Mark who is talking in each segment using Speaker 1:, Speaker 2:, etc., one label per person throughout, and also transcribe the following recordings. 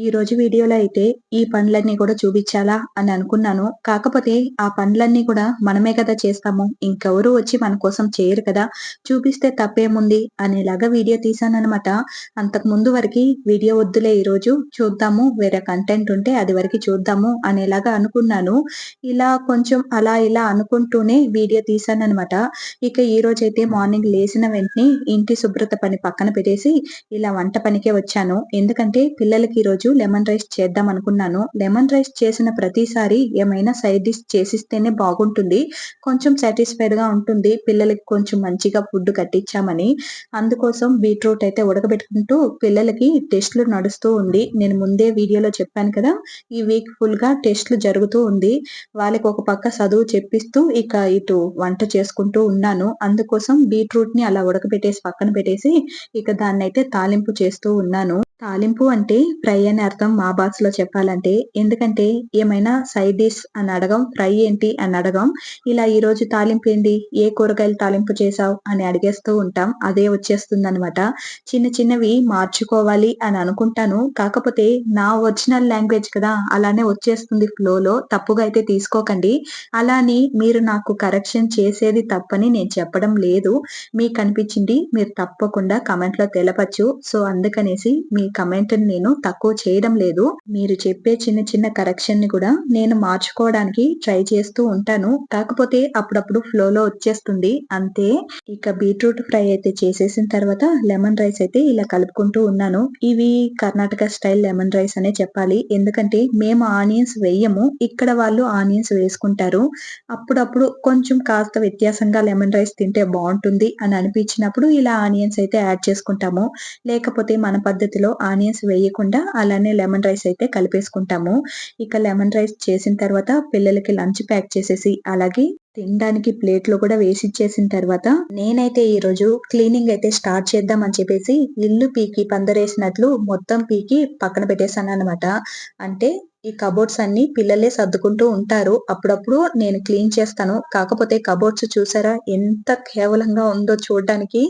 Speaker 1: ఈ రోజు వీడియోలో అయితే ఈ పనులన్నీ కూడా చూపించాలా అని అనుకున్నాను. కాకపోతే ఆ పనులన్నీ కూడా మనమే కదా చేస్తాము. ఇంకెవరు వచ్చి మన కోసం చేయరు కదా. చూపిస్తే తప్పేముంది అనేలాగా వీడియో తీసానమాట అంతకు ముందు వరకు వీడియో వద్దులే ఈ రోజు. చూద్దాము. వేరే కంటెంట్ ఉంటే అది వరకు చూద్దాము అనేలాగా అనుకున్నాను. ఇలా కొంచెం అలా ఇలా అనుకుంటూనే వీడియో తీసానమాట ఇక ఈ రోజు అయితే మార్నింగ్ లేచిన వెంటనే ఇంటి శుభ్రత పని పక్కన పెట్టేసి ఇలా వంట పనికే వచ్చాను. ఎందుకంటే పిల్లలకి ఈ రోజు లెమన్ రైస్ చేద్దాం అనుకున్నాను. లెమన్ రైస్ చేసిన ప్రతిసారి ఏమైనా సైడ్ డిష్ చేసిస్తేనే బాగుంటుంది. కొంచెం సాటిస్ఫైడ్గా ఉంటుంది. పిల్లలకి కొంచెం మంచిగా ఫుడ్ కట్టించామని. అందుకోసం బీట్రూట్ అయితే ఉడకబెట్టుకుంటూ పిల్లలకి టెస్ట్లు నడుస్తూ ఉంది. నేను ముందే వీడియోలో చెప్పాను కదా ఈ వీక్ ఫుల్గా టెస్ట్లు జరుగుతూ ఉంది. వాళ్ళకి ఒక పక్క చదువు చెప్పిస్తూ ఇక ఇటు వంట చేసుకుంటూ ఉన్నాను. అందుకోసం బీట్రూట్ని అలా ఉడకబెట్టేసి పక్కన పెట్టేసి ఇక దాన్ని అయితే తాలింపు చేస్తూ ఉన్నాను. తాలింపు అంటే ఫ్రై అని అర్థం మా భాషలో చెప్పాలంటే. ఎందుకంటే ఏమైనా సైడ్ డిష్ అని అడగం ఫ్రై ఏంటి అని అడగం. ఇలా ఈ రోజు తాలింపు ఏంటి? ఏ కూరగాయలు తాలింపు చేసావు అని అడిగేస్తూ ఉంటాం. అదే వచ్చేస్తుంది అనమాట చిన్న చిన్నవి మార్చుకోవాలి అని అనుకుంటాను. కాకపోతే నా ఒరిజినల్ లాంగ్వేజ్ కదా అలానే వచ్చేస్తుంది ఫ్లోలో తప్పుగా అయితే తీసుకోకండి. అలాని మీరు నాకు కరెక్షన్ చేసేది తప్పని నేను చెప్పడం లేదు. మీకు అనిపించింది? మీరు తప్పకుండా కమెంట్లో తెలపచ్చు. సో అందుకనేసి మీ కమెంట్ నేను తక్కువ చేయడం లేదు. మీరు చెప్పే చిన్న చిన్న కరెక్షన్ని కూడా నేను మార్చుకోవడానికి ట్రై చేస్తూ ఉంటాను. కాకపోతే అప్పుడప్పుడు ఫ్లో లో వచ్చేస్తుంది. అంతే. ఇక బీట్రూట్ ఫ్రై అయితే చేసేసిన తర్వాత లెమన్ రైస్ అయితే ఇలా కలుపుకుంటూ ఉన్నాను. ఇవి కర్ణాటక స్టైల్ లెమన్ రైస్ అనే చెప్పాలి. ఎందుకంటే మేము ఆనియన్స్ వేయము. ఇక్కడ వాళ్ళు ఆనియన్స్ వేసుకుంటారు. అప్పుడప్పుడు కొంచెం కాస్త వ్యత్యాసంగా లెమన్ రైస్ తింటే బాగుంటుంది అని అనిపించినప్పుడు ఇలా ఆనియన్స్ అయితే యాడ్ చేసుకుంటాము. లేకపోతే మన పద్ధతిలో ఆనియన్స్ వేయకుండా అలానే లెమన్ రైస్ అయితే కలిపేసుకుంటాము. ఇక లెమన్ రైస్ చేసిన తర్వాత పిల్లలకి లంచ్ ప్యాక్ చేసేసి అలాగే తినడానికి ప్లేట్లో కూడా వేసి ఇచ్చేసిన తర్వాత నేనైతే ఈరోజు క్లీనింగ్ అయితే స్టార్ట్ చేద్దాం అని చెప్పేసి ఇల్లు పీకి పందరేసినట్లు మొత్తం పీకి పక్కన పెట్టేశాను అనమాట అంటే ఈ కబోర్డ్స్ అన్ని పిల్లలే సర్దుకుంటూ ఉంటారు. అప్పుడప్పుడు నేను క్లీన్ చేస్తాను. కాకపోతే కబోర్డ్స్ చూసారా? ఎంత కేవలంగా ఉందో చూడడానికి.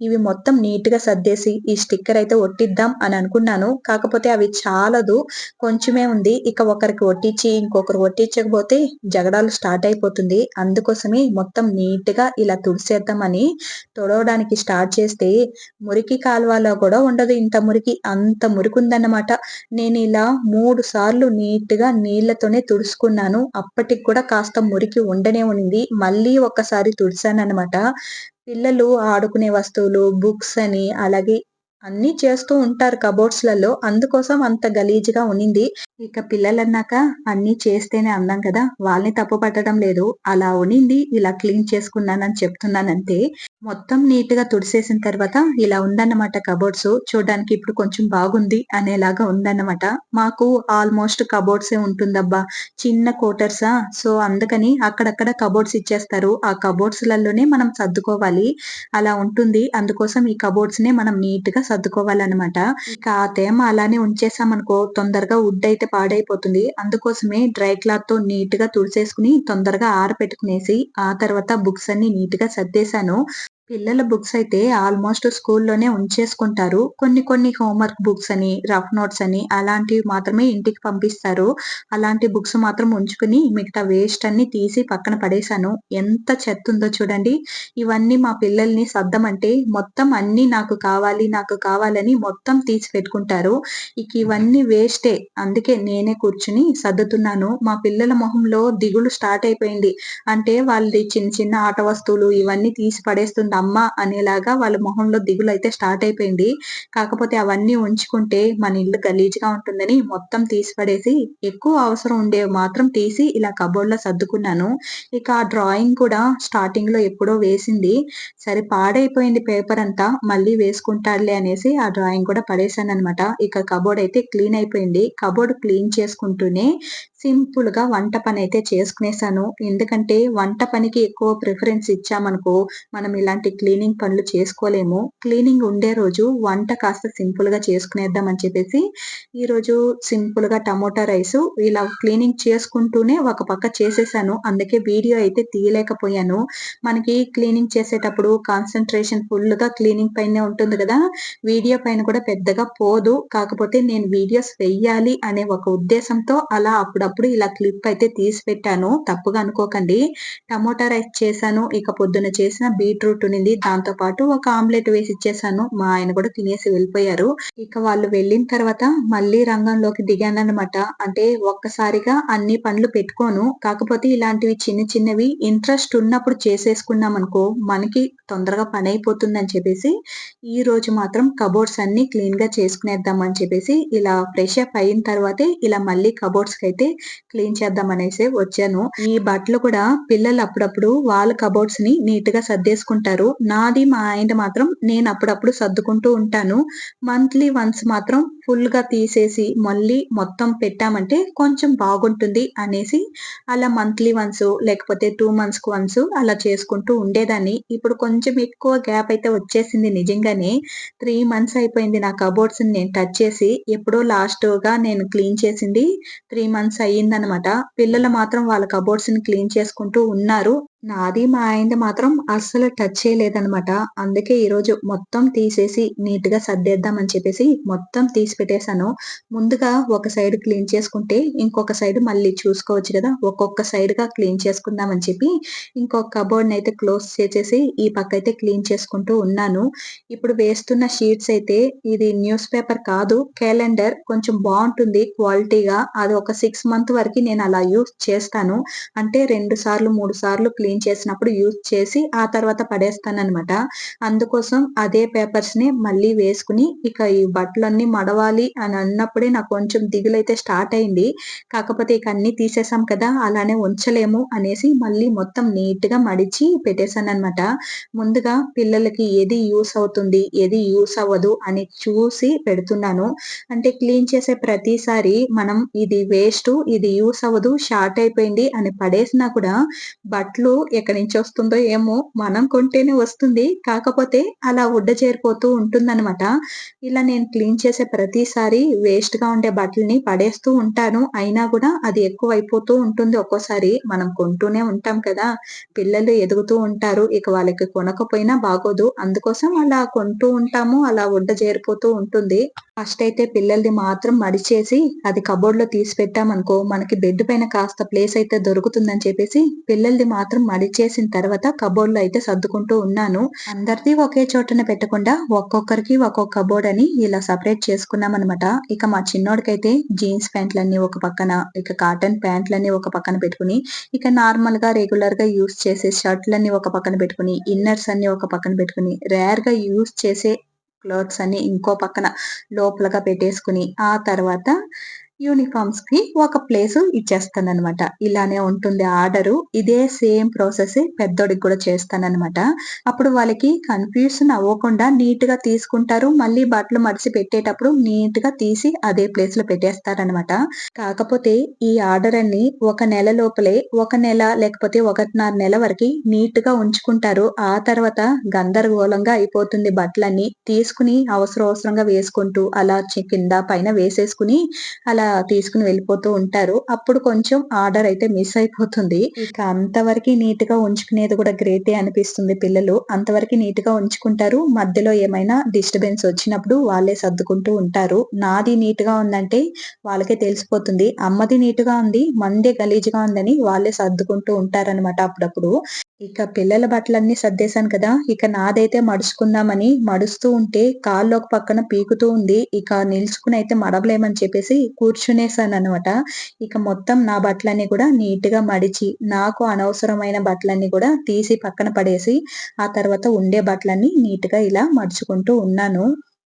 Speaker 1: ఇవి మొత్తం నీట్గా సర్దేసి ఈ స్టిక్కర్ అయితే ఒట్టిద్దాం అని అనుకున్నాను. కాకపోతే అవి చాలదు. కొంచెమే ఉంది. ఇక ఒకరికి ఒట్టించి ఇంకొకరు ఒట్టించకపోతే జగడాలు స్టార్ట్ అయిపోతుంది. అందుకోసమే మొత్తం నీట్గా ఇలా తుడిసేద్దామని తొడవడానికి స్టార్ట్ చేస్తే మురికి కాలువలో కూడా ఉండదు. ఇంత మురికి అంత మురికి ఉందన్నమాట. నేను ఇలా మూడు సార్లు నీట్గా నీళ్ళతోనే తుడుచుకున్నాను. అప్పటికి కూడా కాస్త మురికి ఉండనే ఉండింది. మళ్ళీ ఒక్కసారి తుడిచాను అనమాట పిల్లలు ఆడుకునే వస్తువులు బుక్స్ అని అలాగే అన్ని చేస్తూ ఉంటారు కబోర్డ్స్లలో అందుకోసం అంత గలీజ్గా ఉనింది ఇక పిల్లలన్నాక అన్ని చేస్తేనే అన్నాం కదా. వాళ్ళని తప్పు పట్టడం లేదు. అలా ఉనింది ఇలా క్లీన్ చేసుకున్నానని చెప్తున్నానంతే. మొత్తం నీట్గా తుడిసేసిన తర్వాత ఇలా ఉందన్నమాట కబోర్డ్స్. చూడడానికి ఇప్పుడు కొంచెం బాగుంది అనేలాగా ఉందన్నమాట. మాకు ఆల్మోస్ట్ కబోర్డ్స్ ఏ ఉంటుందబ్బా. చిన్న కోటర్సా సో అందుకని అక్కడక్కడ కబోర్డ్స్ ఇచ్చేస్తారు. ఆ కబోర్డ్స్లలోనే మనం సర్దుకోవాలి. అలా ఉంటుంది. అందుకోసం ఈ కబోర్డ్స్ నే మనం నీట్గా సర్దుకోవాలన్నమాట. ఇక ఆ తేమ అలానే ఉంచేసామనుకో తొందరగా వుడ్ అయితే పాడైపోతుంది. అందుకోసమే డ్రై క్లాత్తో నీట్గా తుడిచేసుకుని తొందరగా ఆరపెట్టుకునేసి ఆ తర్వాత బుక్స్ అన్ని నీట్గా సర్దేశాను. పిల్లల బుక్స్ అయితే ఆల్మోస్ట్ స్కూల్లోనే ఉంచేసుకుంటారు. కొన్ని కొన్ని హోంవర్క్ బుక్స్ అని రఫ్ నోట్స్ అని అలాంటివి మాత్రమే ఇంటికి పంపిస్తారు. అలాంటి బుక్స్ మాత్రం ఉంచుకుని మిగతా వేస్ట్ అన్ని తీసి పక్కన పడేశాను. ఎంత చెత్త ఉందో చూడండి. ఇవన్నీ మా పిల్లల్ని సర్దమంటే మొత్తం అన్ని నాకు కావాలి నాకు కావాలని మొత్తం తీసి పెట్టుకుంటారు. ఇక ఇవన్నీ వేస్టే. అందుకే నేనే కూర్చుని సర్దుతున్నాను. మా పిల్లల మొహంలో దిగులు స్టార్ట్ అయిపోయింది. అంటే వాళ్ళది చిన్న చిన్న ఆట వస్తువులు ఇవన్నీ తీసి పడేస్తుంది అమ్మ అనేలాగా వాళ్ళ మొహంలో దిగులు అయితే స్టార్ట్ అయిపోయింది. కాకపోతే అవన్నీ ఉంచుకుంటే మన ఇల్లు గలీజ్గా ఉంటుందని మొత్తం తీసి పడేసి ఎక్కువ అవసరం ఉండేవి మాత్రం తీసి ఇలా కబోర్డ్లో సర్దుకున్నాను. ఇక ఆ డ్రాయింగ్ కూడా స్టార్టింగ్లో ఎప్పుడో వేసింది. సరే పాడైపోయింది పేపర్ అంతా మళ్ళీ వేసుకుంటాడులే అనేసి ఆ డ్రాయింగ్ కూడా పడేశాను అనమాట ఇక కబోర్డ్ అయితే క్లీన్ అయిపోయింది. కబోర్డ్ క్లీన్ చేసుకుంటూనే సింపుల్‌గా వంట పని అయితే చేసుకునేసాను. ఎందుకంటే వంట పనికి ఎక్కువ ప్రిఫరెన్స్ ఇచ్చామనుకో, మనం ఇలాంటి క్లీనింగ్ పనులు చేసుకోలేము. క్లీనింగ్ ఉండే రోజు వంట కాస్త సింపుల్‌గా చేసుకునేద్దాం అని చెప్పేసి, ఈరోజు సింపుల్‌గా టమోటా రైస్ ఇలా క్లీనింగ్ చేసుకుంటూనే ఒక పక్క చేసేసాను. అందుకే వీడియో అయితే తీయలేకపోయాను. మనకి క్లీనింగ్ చేసేటప్పుడు కాన్సంట్రేషన్ ఫుల్‌గా క్లీనింగ్ పైనే ఉంటుంది కదా వీడియో పైన కూడా పెద్దగా పోదు. కాకపోతే నేను వీడియోస్ వెయ్యాలి అనే ఒక ఉద్దేశంతో అలా అప్పుడప్పుడు ఇలా క్లిప్ అయితే తీసి పెట్టాను. తప్పుగా అనుకోకండి. టమోటా రైస్ చేశాను. ఇక పొద్దున చేసిన బీట్రూట్ ఉన్నింది. దాంతో పాటు ఒక ఆమ్లెట్ వేసి ఇచ్చేసాను. మా ఆయన కూడా తినేసి వెళ్ళిపోయారు. ఇక వాళ్ళు వెళ్ళిన తర్వాత మళ్ళీ రంగంలోకి దిగాననమాట. అంటే ఒక్కసారిగా అన్ని పనులు పెట్టుకోను. కాకపోతే ఇలాంటివి చిన్న చిన్నవి ఇంట్రెస్ట్ ఉన్నప్పుడు చేసేసుకున్నాం అనుకో మనకి తొందరగా పని అయిపోతుంది అని చెప్పేసి, ఈ రోజు మాత్రం కబోర్డ్స్ అన్ని క్లీన్గా చేసుకునేద్దాం అని చెప్పేసి ఇలా ఫ్రెష్ అప్ అయిన తర్వాతే ఇలా మళ్ళీ కబోర్డ్స్కి అయితే క్లీన్ చేద్దాం అనేసి వచ్చాను. ఈ బట్టలు కూడా పిల్లలు అప్పుడప్పుడు వాళ్ళ కబోర్డ్స్ని నీట్గా సర్దేసుకుంటారు. నాది మా ఆయన మాత్రం నేను అప్పుడప్పుడు సర్దుకుంటూ ఉంటాను. మంత్లీ వన్స్ మాత్రం ఫుల్గా తీసేసి మళ్ళీ మొత్తం పెట్టామంటే కొంచెం బాగుంటుంది అనేసి అలా మంత్లీ వన్స్ లేకపోతే టూ మంత్స్కు వన్స్ అలా చేసుకుంటూ ఉండేదాన్ని. ఇప్పుడు కొంచెం ఎక్కువ గ్యాప్ అయితే వచ్చేసింది నిజంగానే. త్రీ మంత్స్ అయిపోయింది నా కబోర్డ్స్ నేను టచ్ చేసి. ఎప్పుడో లాస్ట్గా నేను క్లీన్ చేసింది త్రీ మంత్స్ అయ్యిందనమాట. పిల్లలు మాత్రం వాళ్ళ కబోర్డ్స్‌ని క్లీన్ చేసుకుంటూ ఉన్నారు. నాది మా ఆయనది మాత్రం అస్సలు టచ్ చేయలేదనమాట. అందుకే ఈరోజు మొత్తం తీసేసి నీట్‌గా సర్దేద్దాం అని చెప్పేసి మొత్తం తీసి పెట్టేసాను. ముందుగా ఒక సైడ్ క్లీన్ చేసుకుంటే ఇంకొక సైడ్ మళ్ళీ చూసుకోవచ్చు కదా ఒక్కొక్క సైడ్‌గా క్లీన్ చేసుకుందాం అని చెప్పి ఇంకొక కబోర్డ్‌నయితే క్లోజ్ చేసేసి ఈ పక్క అయితే క్లీన్ చేసుకుంటూ ఉన్నాను. ఇప్పుడు వేస్తున్న షీట్స్ అయితే ఇది న్యూస్ పేపర్ కాదు క్యాలెండర్ కొంచెం బాగుంటుంది క్వాలిటీగా. అది ఒక సిక్స్ మంత్ వరకు నేను అలా యూజ్ చేస్తాను. అంటే రెండు సార్లు, మూడు సార్లు క్లీన్ క్లీన్ చేసినప్పుడు యూజ్ చేసి ఆ తర్వాత పడేస్తాననమాట. అందుకోసం అదే పేపర్స్‌ని మళ్ళీ వేసుకుని ఇక ఈ బట్టలన్నీ మడవాలి అని అన్నప్పుడే నాకు కొంచెం దిగులైతే స్టార్ట్ అయింది. కాకపోతే ఇక అన్నీ తీసేసాం కదా! అలానే ఉంచలేము అనేసి మళ్ళీ మొత్తం నీట్‌గా మడిచి పెట్టేశాను అనమాట ముందుగా పిల్లలకి ఏది యూస్ అవుతుంది, ఏది యూస్ అవ్వదు అని చూసి పెడుతున్నాను. అంటే క్లీన్ చేసే ప్రతిసారి మనం ఇది వేస్ట్ ఇది యూస్ అవ్వదు, షార్ట్ అయిపోయింది అని పడేసినా కూడా బట్టలు ఎక్కడి నుంచి వస్తుందో ఏమో మనం కొంటేనే వస్తుంది. కాకపోతే అలా ఉడ్డ చేరిపోతూ ఉంటుందన్నమాట ఇలా నేను క్లీన్ చేసే ప్రతిసారి వేస్ట్గా ఉండే బట్టల్ని పడేస్తూ ఉంటాను. అయినా కూడా అది ఎక్కువ అయిపోతూ ఉంటుంది ఒక్కోసారి. మనం కొంటూనే ఉంటాం కదా! పిల్లలు ఎదుగుతూ ఉంటారు. ఇక వాళ్ళకి కొనకపోయినా బాగోదు. అందుకోసం అలా కొంటూ ఉంటాము. అలా ఉడ్డ చేరిపోతూ ఉంటుంది. ఫస్ట్ అయితే పిల్లల్ని మాత్రం మడిచేసి అది కబోర్డ్లో తీసి పెట్టామనుకో మనకి బెడ్ పైన కాస్త ప్లేస్ అయితే దొరుకుతుందని చెప్పేసి పిల్లల్ని మాత్రం మడిచేసిన తర్వాత కబోర్డ్‌లో అయితే సర్దుకుంటూ ఉన్నాను. అందరిది ఒకే చోటన పెట్టకుండా ఒక్కొక్కరికి ఒక్కొక్క కబోర్డ్ అని ఇలా సెపరేట్ చేసుకున్నామనమాట. ఇక మా చిన్నోడికైతే జీన్స్ ప్యాంట్‌లన్నీ ఒక పక్కన, ఇక కాటన్ ప్యాంట్‌లన్నీ ఒక పక్కన పెట్టుకొని, ఇక నార్మల్గా రెగ్యులర్గా యూస్ చేసే షర్ట్‌లన్నీ ఒక పక్కన పెట్టుకొని, ఇన్నర్స్ అన్ని ఒక పక్కన పెట్టుకొని, రేర్‌గా యూస్ చేసే క్లోత్స్ అన్ని ఇంకో పక్కన లోపలగా పెట్టేసుకొని, ఆ తర్వాత యూనిఫార్మ్స్‌కి ఒక ప్లేస్ ఇచ్చేస్తానమాట ఇలానే ఉంటుంది ఆర్డరు. ఇదే సేమ్ ప్రాసెస్ పెద్దోడికి కూడా చేస్తానమాట అప్పుడు వాళ్ళకి కన్‌ఫ్యూషన్ అవ్వకుండా నీట్గా తీసుకుంటారు. మళ్ళీ బట్టలు మడిచి పెట్టేటప్పుడు నీట్గా తీసి అదే ప్లేస్లో పెట్టేస్తారనమాట. కాకపోతే ఈ ఆర్డర్ అన్ని ఒక నెల లోపలే ఒక నెల లేకపోతే 1.5 నెల వరకు నీట్గా ఉంచుకుంటారు. ఆ తర్వాత గందరగోళంగా అయిపోతుంది బట్టలన్నీ. తీసుకొని అవసరం అవసరంగా వేసుకుంటూ అలా కింద పైన వేసేసుకొని అలా తీసుకుని వెళ్ళిపోతూ ఉంటారు. అప్పుడు కొంచెం ఆర్డర్ అయితే మిస్ అయిపోతుంది. ఇక అంతవరకు నీట్గా ఉంచుకునేది కూడా గ్రేటే అనిపిస్తుంది పిల్లలు. అంతవరకు నీట్గా ఉంచుకుంటారు. మధ్యలో ఏమైనా డిస్టర్బెన్స్ వచ్చినప్పుడు వాళ్ళే సర్దుకుంటూ ఉంటారు. నాది నీట్గా ఉందంటే వాళ్ళకే తెలిసిపోతుంది. అమ్మది నీట్గా ఉంది, మందే గలీజ్గా ఉందని వాళ్ళే సర్దుకుంటూ ఉంటారనమాట అప్పుడప్పుడు. ఇక పిల్లల బట్టలన్నీ సర్దేశాను కదా! ఇక నాదైతే మడుచుకుందామని మడుస్తూ ఉంటే కాళ్ళు ఒక పక్కన పీకుతూ ఉంది. ఇక నిల్చుకుని అయితే మడవలేమని చెప్పేసి కూర్చునేసాననమాట. ఇక మొత్తం నా బట్టలన్నీ కూడా నీట్‌గా మడిచి, నాకు అనవసరమైన బట్టలన్నీ కూడా తీసి పక్కన పడేసి, ఆ తర్వాత ఉండే బట్టలన్నీ నీట్‌గా ఇలా మడుచుకుంటూ ఉన్నాను.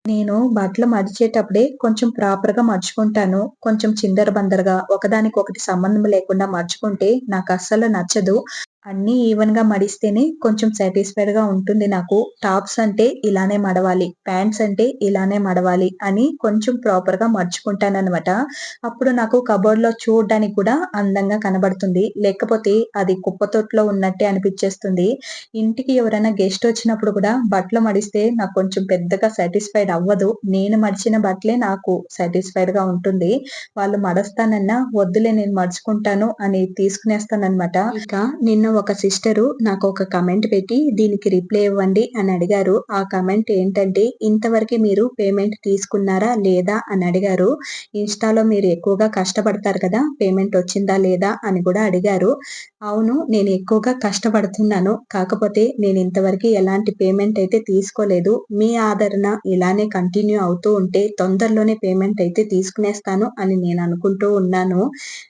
Speaker 1: నేను బట్టలు మడిచేటప్పుడే కొంచెం ప్రాపర్‌గా మర్చుకుంటాను కొంచెం చిందరబందరగా ఒకదానికొకటి సంబంధం లేకుండా మర్చుకుంటే నాకు అస్సలు నచ్చదు. అన్నీ ఈవెన్గా మడిస్తేనే కొంచెం సాటిస్ఫైడ్గా ఉంటుంది నాకు. టాప్స్ అంటే ఇలానే మడవాలి ప్యాంట్స్ అంటే ఇలానే మడవాలి అని కొంచెం ప్రాపర్గా మర్చుకుంటానన్నమాట. అప్పుడు నాకు కబోర్డ్లో చూడడానికి కూడా అందంగా కనబడుతుంది. లేకపోతే అది కుప్పతొట్లో ఉన్నట్టే అనిపించేస్తుంది. ఇంటికి ఎవరైనా గెస్ట్ వచ్చినప్పుడు కూడా బట్టలు మడిస్తే నాకు కొంచెం పెద్దగా సాటిస్ఫైడ్ అవ్వదు. నేను మడిచిన బట్టలే నాకు సాటిస్ఫైడ్గా ఉంటుంది. వాళ్ళు మడస్తానన్నా వద్దులే నేను మడుచుకుంటాను అని తీసుకునేస్తానన్నమాట. ఇక నిన్న ఒక సిస్టరు నాకు ఒక కమెంట్ పెట్టి దీనికి రిప్లై ఇవ్వండి అని అడిగారు. ఆ కమెంట్ ఏంటంటే ఇంతవరకు మీరు పేమెంట్ తీసుకున్నారా లేదా అని అడిగారు. ఇన్స్టాలో మీరు ఎక్కువగా కష్టపడతారు కదా పేమెంట్ వచ్చిందా లేదా అని కూడా అడిగారు. అవును నేను ఎక్కువగా కష్టపడుతున్నాను. కాకపోతే నేను ఇంతవరకు ఎలాంటి పేమెంట్ అయితే తీసుకోలేదు. మీ ఆదరణ ఇలానే కంటిన్యూ అవుతూ ఉంటే తొందరలోనే పేమెంట్ అయితే తీసుకునేస్తాను అని నేను అనుకుంటూ ఉన్నాను.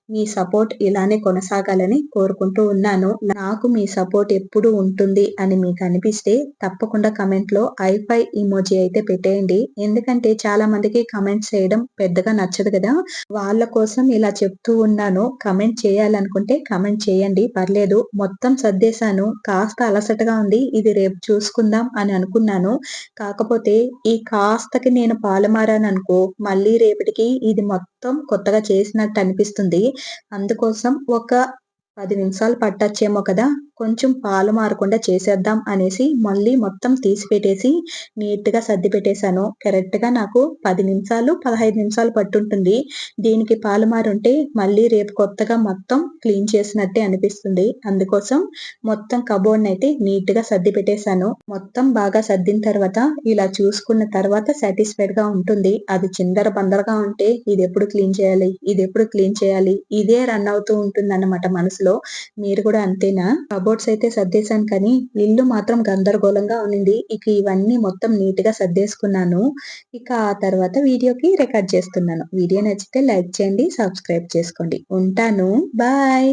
Speaker 1: మీ సపోర్ట్ ఇలానే కొనసాగాలని కోరుకుంటూ ఉన్నాను. నాకు మీ సపోర్ట్ ఎప్పుడు ఉంటుంది అని మీకు అనిపిస్తే తప్పకుండా కమెంట్లో ఐఫై ఇమోజీ అయితే పెట్టేయండి. ఎందుకంటే చాలా మందికి కమెంట్స్ చేయడం పెద్దగా నచ్చదు కదా. వాళ్ళ కోసం ఇలా చెప్తూ ఉన్నాను. కమెంట్ చేయాలనుకుంటే కమెంట్ చేయండి. పర్లేదు మొత్తం సర్దేశాను. కాస్త అలసటగా ఉంది. ఇది రేపు చూసుకుందాం అని అనుకున్నాను. కాకపోతే ఈ కాస్తకి నేను పాలమారాను అనుకో మళ్ళీ రేపటికి ఇది మొత్తం కొత్తగా చేసినట్టు అనిపిస్తుంది. అందుకోసం ఒక పది నిమిషాలు పట్టచ్చేమో కదా కొంచెం పాలు మారకుండా చేసేద్దాం అనేసి మళ్ళీ మొత్తం తీసి పెట్టేసి నీట్గా సర్ది పెట్టేశాను. కరెక్ట్గా నాకు పది నిమిషాలు పదహైదు నిమిషాలు పట్టుంటుంది. దీనికి పాలు మారుంటే మళ్ళీ రేపు కొత్తగా మొత్తం క్లీన్ చేసినట్టే అనిపిస్తుంది. అందుకోసం మొత్తం కబోర్డ్ అయితే నీట్గా సర్ది పెట్టేశాను. మొత్తం బాగా సర్దిన తర్వాత ఇలా చూసుకున్న తర్వాత సాటిస్ఫైడ్గా ఉంటుంది. అది చిందర బందరగా ఉంటే ఇది ఎప్పుడు క్లీన్ చేయాలి ఇది ఎప్పుడు క్లీన్ చేయాలి ఇదే రన్ అవుతూ ఉంటుంది అన్నమాట మనసులో. మీరు కూడా అంతేనా? కబోర్డ్స్ అయితే సర్దేశాను కానీ ఇల్లు మాత్రం గందరగోళంగా ఉన్నింది. ఇక ఇవన్నీ మొత్తం నీట్గా సర్దేసుకున్నాను. ఇక ఆ తర్వాత వీడియోకి రికార్డ్ చేస్తున్నాను. వీడియో నచ్చితే లైక్ చేయండి సబ్స్క్రైబ్ చేసుకోండి. ఉంటాను. బాయ్.